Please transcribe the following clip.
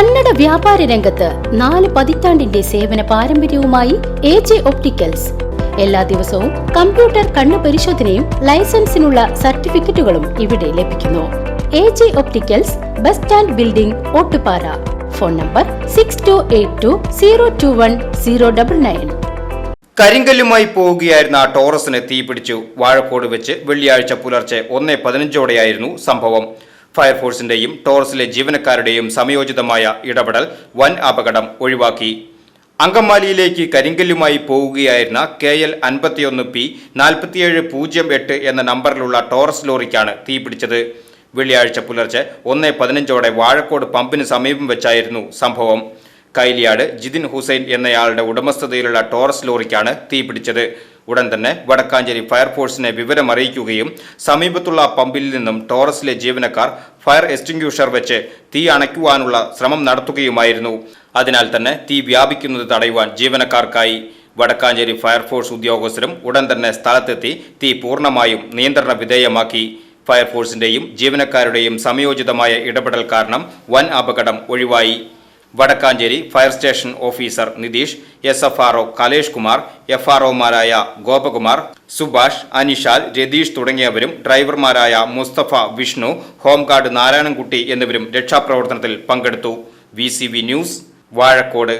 കന്നഡ വ്യാപാര രംഗത്ത് നാല് പതിറ്റാണ്ടിന്റെ സേവന പാരമ്പര്യവുമായി എ ജെ ഒപ്റ്റിക്കൽസ്. എല്ലാ ദിവസവും കമ്പ്യൂട്ടർ കണ്ണു പരിശോധനയും ലൈസൻസിനുള്ള സർട്ടിഫിക്കറ്റുകളും ഇവിടെ ലഭിക്കുന്നു. A J opticals bus stand building Ottupara. Phone number six two eight two zero two one zero double nine കരിങ്കല്ലുമായി പോവുകയായിരുന്ന ടോറസിന് തീപിടിച്ചു. വാഴക്കോട് വെച്ച് വെള്ളിയാഴ്ച പുലർച്ചെ ഒന്നേ പതിനഞ്ചോടെയായിരുന്നു സംഭവം. ഫയർഫോഴ്സിന്റെയും ടോറസിലെ ജീവനക്കാരുടെയും സമയോചിതമായ ഇടപെടൽ വൻ അപകടം ഒഴിവാക്കി. അങ്കമാലിയിലേക്ക് കരിങ്കല്ലുമായി പോവുകയായിരുന്ന കെ എൽ അൻപത്തിയൊന്ന് പി നാൽപ്പത്തിയേഴ് പൂജ്യം എട്ട് എന്ന നമ്പറിലുള്ള ടോറസ് ലോറിക്കാണ് തീപിടിച്ചത്. വെള്ളിയാഴ്ച പുലർച്ചെ ഒന്നേ പതിനഞ്ചോടെ വാഴക്കോട് പമ്പിന് സമീപം വെച്ചായിരുന്നു സംഭവം. കൈലിയാട് ജിതിൻ ഹുസൈൻ എന്നയാളുടെ ഉടമസ്ഥതയിലുള്ള ടോറസ് ലോറിക്കാണ് തീപിടിച്ചത്. ഉടൻ തന്നെ വടക്കാഞ്ചേരി ഫയർഫോഴ്സിനെ വിവരമറിയിക്കുകയും സമീപത്തുള്ള പമ്പിൽ നിന്നും ടോറസിലെ ജീവനക്കാർ ഫയർ എക്സ്റ്റിംഗ്യൂഷർ വെച്ച് തീ അണയ്ക്കുവാനുള്ള ശ്രമം നടത്തുകയുമായിരുന്നു. അതിനാൽ തന്നെ തീ വ്യാപിക്കുന്നത് തടയുവാൻ ജീവനക്കാർക്കായി വടക്കാഞ്ചേരി ഫയർഫോഴ്സ് ഉദ്യോഗസ്ഥരും ഉടൻ തന്നെ സ്ഥലത്തെത്തി തീ പൂർണമായും നിയന്ത്രണ വിധേയമാക്കി. ഫയർഫോഴ്സിന്റെയും ജീവനക്കാരുടെയും സംയോജിതമായ ഇടപെടൽ കാരണം വൻ അപകടം ഒഴിവായി. Vadakkancherry fire station officer Nitheesh S F R O Kalesh Kumar F R ഒമാരായ Gopakumar Subhash Anishal Ratheesh തുടങ്ങിയവരും ഡ്രൈവർമാരായ മുസ്തഫ വിഷ്ണു ഹോംഗാർഡ് നാരായണൻകുട്ടി എന്നിവരും രക്ഷാപ്രവർത്തനത്തിൽ പങ്കെടുത്തു. V news Vazhakkode.